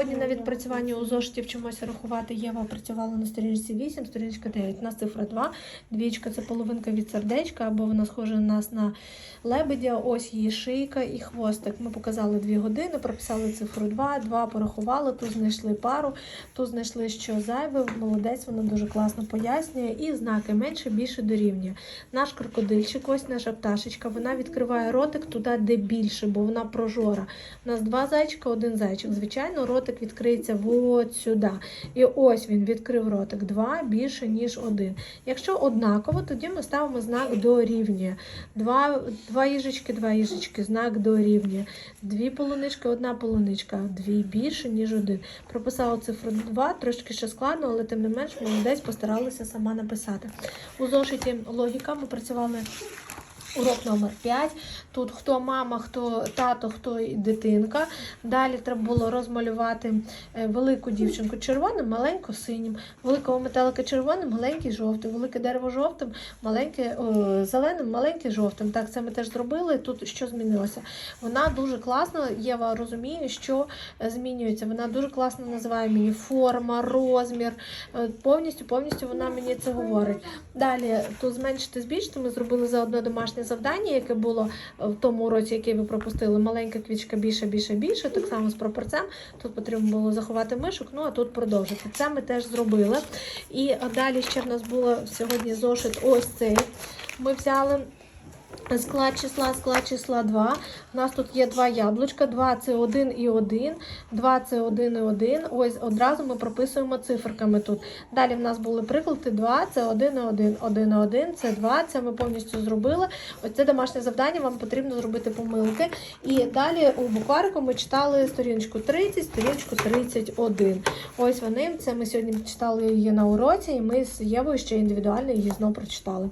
Сьогодні на відпрацюванні у зошиті вчимося рахувати. Єва працювала на сторінці 8, сторіночка 9. У нас цифра 2. Двічка це половинка від сердечка, або вона схожа на нас на лебедя. Ось її шийка і хвостик. Ми показали 2 години, прописали цифру 2, 2 порахували, тут знайшли пару, тут знайшли, що зайве. Молодець, вона дуже класно пояснює. І знаки менше, більше дорівнює. Наш крокодильчик, ось наша пташечка, вона відкриває ротик туди, де більше, бо вона прожора. У нас два зайчика, один зайчик. Звичайно, ротик відкриється от сюди. І ось він відкрив ротик. Два більше, ніж один. Якщо однаково, тоді ми ставимо знак дорівнює. Два, два їжечки, два їжечки, знак дорівнює. Дві полунички, одна полуничка. Дві більше, ніж один. Прописала цифру 2, трошки ще складно, але тим не менш молодець постаралася сама написати. У зошиті логіка ми працювали. Урок номер 5. Тут хто мама, хто тато, хто дитинка. Далі треба було розмалювати е, велику дівчинку червоним, маленьку синім, великого метелика червоним, маленький жовтим, велике дерево жовтим, маленьке о, зеленим, маленьке жовтим. Так, це ми теж зробили. Тут що змінилося? Вона дуже класно, Єва розуміє, що е, змінюється. Вона дуже класно називає мені форма, розмір. Е, Повністю, повністю вона мені це говорить. Далі тут зменшити, збільшити. Ми зробили заодно домашнє завдання, яке було е, в тому уроці, який ви пропустили. Маленька квічка більше, більше, більше. Так само з пропорцем. Тут потрібно було заховати мишок, ну а тут продовжити. Це ми теж зробили. І далі ще в нас було сьогодні зошит ось цей. Ми взяли. Склад числа, склад числа 2. У нас тут є два яблучка. 2 це 1 і 1, 2 це 1 і 1. Ось одразу ми прописуємо циферками тут. Далі в нас були приклади 2 це 1 і 1, 1 і 1 це 2, це ми повністю зробили. Ось це домашнє завдання, вам потрібно зробити помилки. І далі у букварику ми читали сторіночку 30, сторіночку 31. Ось вони, це ми сьогодні читали її на уроці, і ми з Євою ще індивідуально її знову прочитали.